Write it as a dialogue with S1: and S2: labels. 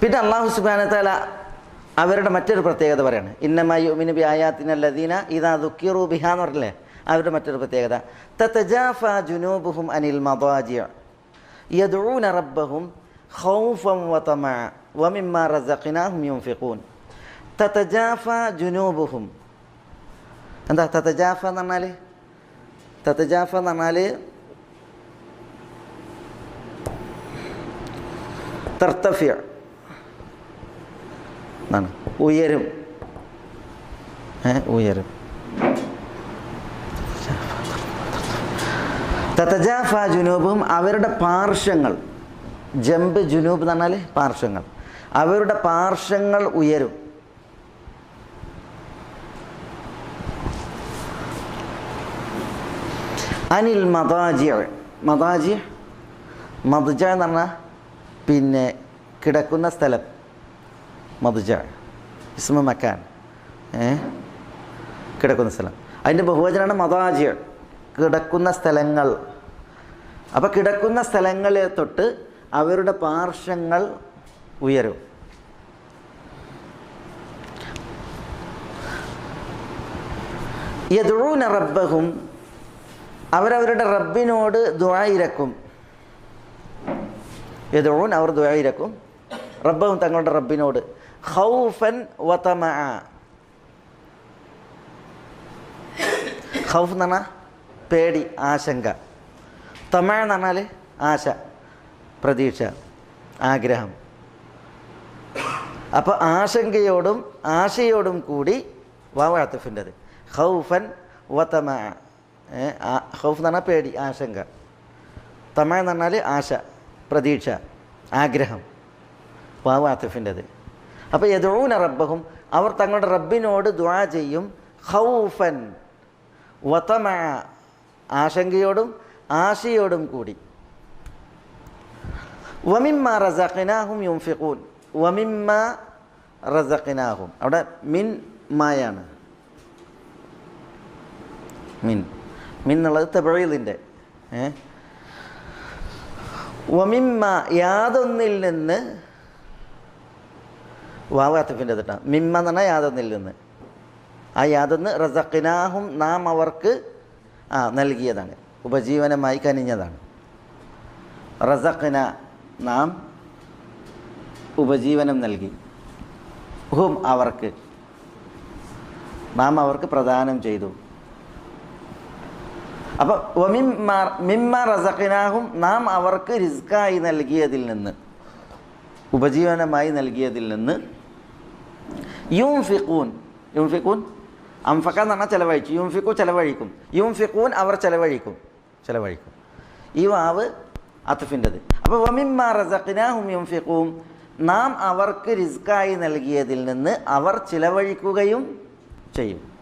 S1: പിന്നെ അള്ളാഹു സുബാനത്താല അവരുടെ മറ്റൊരു പ്രത്യേകത പറയാണ്. ഇന്നമായുമിന് ബി ആയാത്തിനല്ലദീന ഇതാ ദുഃഖിറു ബിഹ എന്ന് അവരുടെ മറ്റൊരു പ്രത്യേകത. തതജാഫ ജുനൂബുഹും അനിൽ മദാജിയ യദൂന റബ്ബഹും ഖൗഫൻ വതമഅ വമിമ്മ റസഖിനാഹും യുൻഫിഖൂൻ. തതജാഫ ജുനൂബുഹും എന്താ തതജാഫ എന്ന് പറഞ്ഞാൽ തതജാഫ എന്ന് പറഞ്ഞാൽ തർത്തഫ്യ എന്നാണ് ഉയരും. ഉയരും. തത്തജാഫ ജുനൂബും അവരുടെ പാർശ്വങ്ങൾ. ജംബ് ജുനൂബ് എന്ന് പറഞ്ഞാൽ പാർശ്വങ്ങൾ. അവരുടെ പാർശ്വങ്ങൾ ഉയരും. അനിൽ മതാജിയ മതാജിയ മതജ എന്ന് പറഞ്ഞാൽ പിന്നെ കിടക്കുന്ന സ്ഥലം. മദുജ. ഇസ്മ മക്കാൻ. കിടക്കുന്ന സ്ഥലം. അതിന്റെ ബഹുവചനാണ് മദാജിയ കിടക്കുന്ന സ്ഥലങ്ങൾ. അപ്പോൾ കിടക്കുന്ന സ്ഥലങ്ങളെ തൊട്ട് അവരുടെ പാർശ്വങ്ങൾ ഉയരും. യദൂന റബ്ബഹും അവരവരുടെ റബ്ബിനോട് ദ്വായിരക്കും യദൂൻ അവർ ദ്വായിരക്കും റബ്ബഹും തങ്ങളുടെ റബ്ബിനോട്. ഖൗഫൻ വതമ ഖൗഫ് എന്ന് പറഞ്ഞാൽ പേടി ആശങ്ക. തമ എന്ന് പറഞ്ഞാൽ ആശ പ്രതീക്ഷ ആഗ്രഹം. അപ്പോൾ ആശങ്കയോടും ആശയോടും കൂടി വാവാത്തഫിന്റെത് ഖൗഫൻ വതമ ഖൗഫ് എന്ന് പറഞ്ഞാൽ പേടി ആശങ്ക. തമ എന്ന് പറഞ്ഞാൽ ആശ പ്രതീക്ഷ ആഗ്രഹം. വാവാത്തഫിന്റെത് അപ്പോൾ യദൂന റബ്ബഹും അവർ തങ്ങളുടെ റബ്ബിനോട് ദ്വാ ചെയ്യും ഹൗഫൻ വതമ ആശങ്കയോടും ആശയോടും കൂടി. വമിമ്മ റസഖിനാഹും യുംഫിഖൂൻ. വമിമ്മ റസഖിനാഹും. അവിടെ മിൻ മായാണ്. മിൻ. മിൻ എന്നുള്ളത് തെബഴീലിന്റെ ഏ? വമിമ്മ യാതൊന്നിൽ നിന്ന് വാവാത്തിഫിന്റെ തിട്ട മിമ്മ യാതൊന്നിൽ നിന്ന്. ആ യാതൊന്ന് റസഖിനാഹും നാം അവർക്ക് ആ നൽകിയതാണ്. ഉപജീവനമായി കനിഞ്ഞതാണ്. റസഖിന നാം ഉപജീവനം നൽകി. ഹും അവർക്ക്. നാം അവർക്ക് പ്രദാനം ചെയ്തു. അപ്പോൾ മിമ്മ റസഖിനാഹും നാം അവർക്ക് റിസ്ക്കായി നൽകിയതിൽ നിന്ന് ഉപജീവനമായി നൽകിയതിൽ നിന്ന് യുംഫിക്കൂൻ യൂം ഫിഖൂൻ അംഫക്ക എന്ന് പറഞ്ഞാൽ ചിലവഴിച്ചു യുംഫിക്കു ചിലവഴിക്കും. യുംഫിക്കൂൻ അവർ ചിലവഴിക്കും. ചിലവഴിക്കും. ഈ വാവ് അത്തുഫിന്റെത് അപ്പോൾ വമിമ്മ റസഖിനാഹും യൂം ഫിഖൂം നാം അവർക്ക് റിസ്ക്കായി നൽകിയതിൽ നിന്ന് അവർ ചിലവഴിക്കുകയും ചെയ്യും.